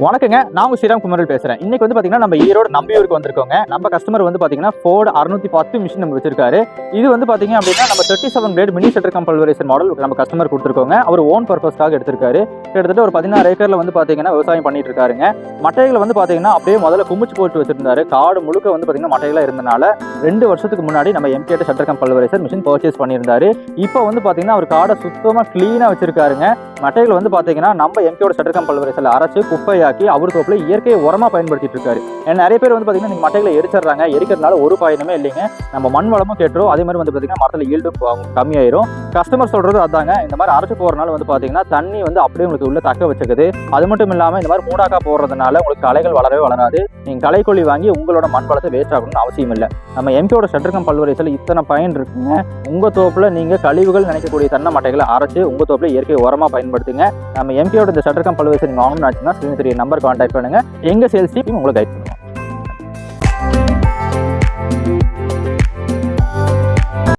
வணக்கங்க. நான் உங்க ஸ்ரீராம் குமரல் பேசுறேன். இன்னைக்கு வந்து பாத்தீங்கன்னா நம்ம ஈரோடு நம்பியூருக்கு வந்திருக்கோங்க. நம்ம கஸ்டமர் வந்து பாத்தீங்கன்னா ஃபோர்டு அறுநூத்தி பத்து மிஷின் நம்ம வச்சிருக்காரு. இது வந்து பாத்தீங்க அப்படின்னா நம்ம thirty seven great mini shutter configuration model நம்ம கஸ்டமர் கொடுத்துருக்கோங்க. அவர் ஓன் பர்பஸ்க்காக எடுத்திருக்காரு. கிட்டத்தட்ட ஒரு பதினாறு ஏக்கர்ல வந்து பாத்தீங்கன்னா விவசாயம் பண்ணிட்டு இருக்காருங்க. மட்டைகளை வந்து பாத்தீங்கன்னா அப்படியே முதல்ல குமிச்சு போட்டு வச்சிருந்தாரு. காடு முழுக்க வந்து பாத்தீங்கன்னா மட்டைகளாக இருந்தனால ரெண்டு வருஷத்துக்கு முன்னாடி நம்ம எம்கேட்ட ஷட்டர் கம்பல்வரேஷன் மிஷின் பர்ச்சேஸ் பண்ணியிருந்தாரு. இப்போ வந்து பாத்தீங்கன்னா அவர் காடை சுத்தமாக க்ளீனாக வச்சிருக்காருங்க. மட்டைகள் வந்து பார்த்தீங்கன்னா நம்ம எம்பியோட சட்டக்கம் பல்வரிசையில் அரைச்சு குப்பையாக்கி அவர் தோப்புல இயற்கை உரமா பயன்படுத்திட்டு இருக்காரு. ஏன்னா நிறைய பேர் வந்து பார்த்தீங்கன்னா நீங்க மட்டைகளை எரிச்சிடுறாங்க. எரிக்கிறதுனால ஒரு பயனுமே இல்லைங்க. நம்ம மண் வளமும் கேட்டுரும். அதே மாதிரி வந்து பார்த்தீங்கன்னா மரத்தில் ஈல்டும் கம்மியாயிரும். கஸ்டமர் சொல்கிறது அதாங்க. இந்த மாதிரி அரைச்சி போகிறனால வந்து பார்த்தீங்கன்னா தண்ணி வந்து அப்படியே உங்களுக்கு உள்ள தக்க வச்சுக்குது. அது மட்டும் இல்லாமல் இந்த மாதிரி மூடாக்கா போடுறதுனால உங்களுக்கு களைகள் வளரவே வளராது. நீங்கள் களைக்கொல்லி வாங்கி உங்களோட மண் வளத்தை வேஸ்ட் ஆகணும்னு அவசியம் இல்லை. நம்ம எம்பியோட ஷட்டர்கம் பல்வரிசையில் இத்தனை பயன் இருக்குங்க. உங்கள் தோப்பில் நீங்கள் கழிவுகள் நினைக்கக்கூடிய தென்னை மட்டைகளை அரைச்சு உங்கள் தோப்பில் இயற்கை உரமாக பயன்படுத்துங்க. நம்ம எம்பியோட இந்த ஷட்டர்கம் பல்வரிசை நீங்கள் வாங்கணும்னு ஆச்சுன்னா ஸ்கிரீன் நம்பர் கான்டாக்ட் பண்ணுங்கள் எங்கள் சேல்ஸ் டீம் உங்களுக்கு கைட்